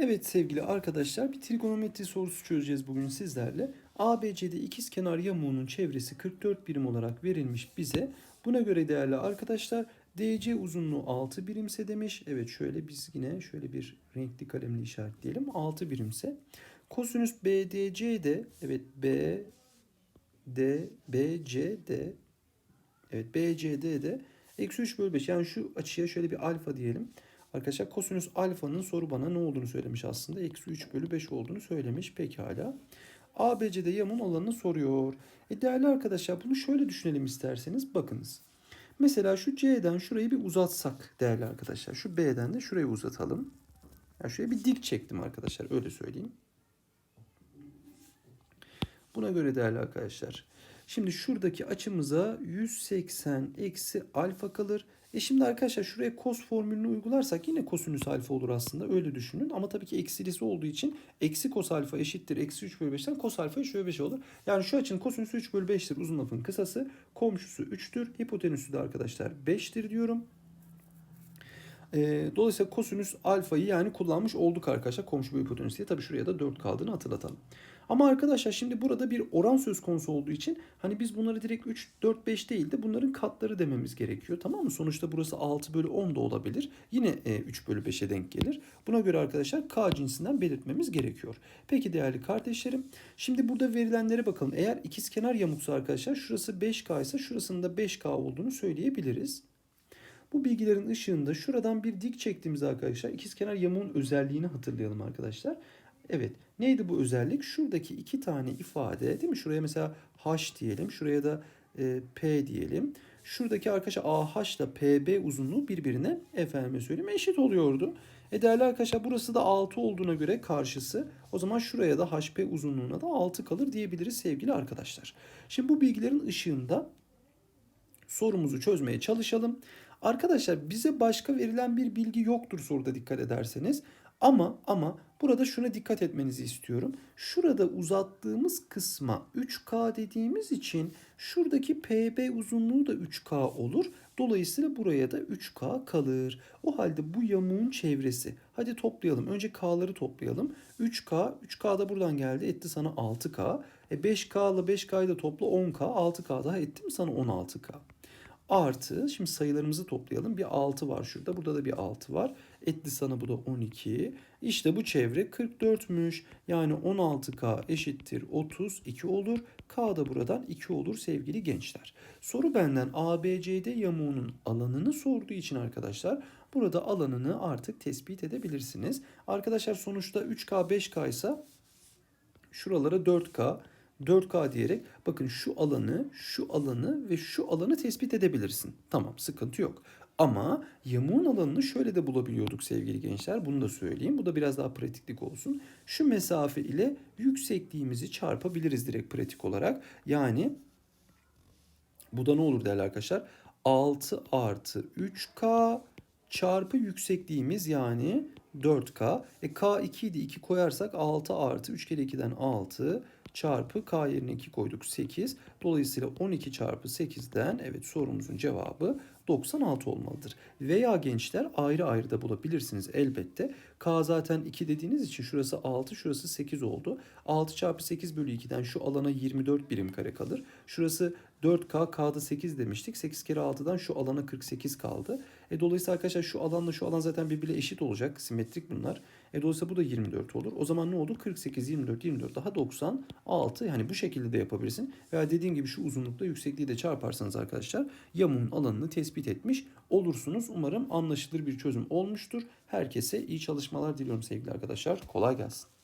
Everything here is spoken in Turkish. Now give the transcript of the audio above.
Evet sevgili arkadaşlar bir trigonometri sorusu çözeceğiz bugün sizlerle. ABC'de ikiz kenar yamuğunun çevresi 44 birim olarak verilmiş bize. Buna göre değerli arkadaşlar DC uzunluğu 6 birimse demiş. Evet şöyle biz yine şöyle bir renkli kalemle işaretleyelim. 6 birimse. Kosinüs BDC de evet B D BCD evet BCD de eksi 3 bölü 5 yani şu açıya şöyle bir alfa diyelim. Arkadaşlar kosinüs alfanın soru bana ne olduğunu söylemiş aslında. Eksi 3 bölü 5 olduğunu söylemiş. Pekala. ABC'de yamun alanını soruyor. E değerli arkadaşlar bunu şöyle düşünelim isterseniz. Bakınız. Mesela şu C'den şurayı bir uzatsak değerli arkadaşlar. Şu B'den de şurayı uzatalım. Yani şuraya bir dik çektim arkadaşlar. Öyle söyleyeyim. Buna göre değerli arkadaşlar. Şimdi şuradaki açımıza 180 eksi alfa kalır. E şimdi arkadaşlar şuraya kos formülünü uygularsak yine kosinüs alfa olur aslında öyle düşünün. Ama tabii ki eksilisi olduğu için eksi kos alfa eşittir eksi 3 bölü 5'ten kos alfa 3 bölü 5 olur. Yani şu açının kosinüsü 3 bölü 5'tir uzun lafın kısası. Komşusu 3'tür. Hipotenüsü de arkadaşlar 5'tir diyorum. E, dolayısıyla kosinüs alfayı yani kullanmış olduk arkadaşlar komşu bölü hipotenüs diye. Tabii şuraya da 4 kaldığını hatırlatalım. Ama arkadaşlar şimdi burada bir oran söz konusu olduğu için hani biz bunları direkt 3, 4, 5 değil de bunların katları dememiz gerekiyor. Tamam mı? Sonuçta burası 6 bölü 10 da olabilir. Yine e, 3 bölü 5'e denk gelir. Buna göre arkadaşlar K cinsinden belirtmemiz gerekiyor. Peki değerli kardeşlerim. Şimdi burada verilenlere bakalım. Eğer ikiz kenar yamuksa arkadaşlar şurası 5K ise şurasının da 5K olduğunu söyleyebiliriz. Bu bilgilerin ışığında şuradan bir dik çektiğimiz arkadaşlar ikizkenar yamuğun özelliğini hatırlayalım arkadaşlar. Evet neydi bu özellik? Şuradaki iki tane ifade değil mi? Şuraya mesela h diyelim. Şuraya da e, p diyelim. Şuradaki arkadaşlar AH ile PB uzunluğu birbirine efendime söyleyeyim eşit oluyordu. E değerli arkadaşlar burası da 6 olduğuna göre karşısı o zaman şuraya da HP uzunluğuna da 6 kalır diyebiliriz sevgili arkadaşlar. Şimdi bu bilgilerin ışığında sorumuzu çözmeye çalışalım. Arkadaşlar bize başka verilen bir bilgi yoktur soruda dikkat ederseniz. Ama ama burada şuna dikkat etmenizi istiyorum. Şurada uzattığımız kısma 3K dediğimiz için şuradaki PB uzunluğu da 3K olur. Dolayısıyla buraya da 3K kalır. O halde bu yamuğun çevresi. Hadi toplayalım. Önce K'ları toplayalım. 3K, 3K da buradan geldi. Etti sana 6K. E 5K ile 5K'yı da topla 10K. 6K daha etti mi sana 16K. Artı şimdi sayılarımızı toplayalım. Bir 6 var şurada. Burada da bir 6 var. Etli sana bu da 12. İşte bu çevre 44'müş. Yani 16K eşittir 32 olur. K da buradan 2 olur sevgili gençler. Soru benden ABCD yamuğunun alanını sorduğu için arkadaşlar burada alanını artık tespit edebilirsiniz. Arkadaşlar sonuçta 3K 5K ise şuralara 4K 4K diyerek bakın şu alanı, şu alanı ve şu alanı tespit edebilirsin. Tamam sıkıntı yok. Ama yamuğun alanını şöyle de bulabiliyorduk sevgili gençler. Bunu da söyleyeyim. Bu da biraz daha pratiklik olsun. Şu mesafe ile yüksekliğimizi çarpabiliriz direkt pratik olarak. Yani bu da ne olur değerli arkadaşlar? 6 artı 3K çarpı yüksekliğimiz yani 4K. E K 2 idi 2 koyarsak 6 artı 3 kere 2'den 6 çarpı K yerine 2 koyduk 8. Dolayısıyla 12 çarpı 8'den evet sorumuzun cevabı 96 olmalıdır. Veya gençler ayrı ayrı da bulabilirsiniz elbette. K zaten 2 dediğiniz için şurası 6 şurası 8 oldu. 6 çarpı 8 bölü 2'den şu alana 24 birim kare kalır. Şurası 4K, K'da 8 demiştik. 8 kere 6'dan şu alana 48 kaldı. E, dolayısıyla arkadaşlar şu alanla şu alan zaten birbiriyle eşit olacak. Simetrik bunlar. E, dolayısıyla bu da 24 olur. O zaman ne olur? 48, 24, 24 daha 96. Yani bu şekilde de yapabilirsin. Veya dediğim gibi şu uzunlukla yüksekliği de çarparsanız arkadaşlar yamuğun alanını tespit etmiş olursunuz. Umarım anlaşılır bir çözüm olmuştur. Herkese iyi çalışmalar diliyorum sevgili arkadaşlar. Kolay gelsin.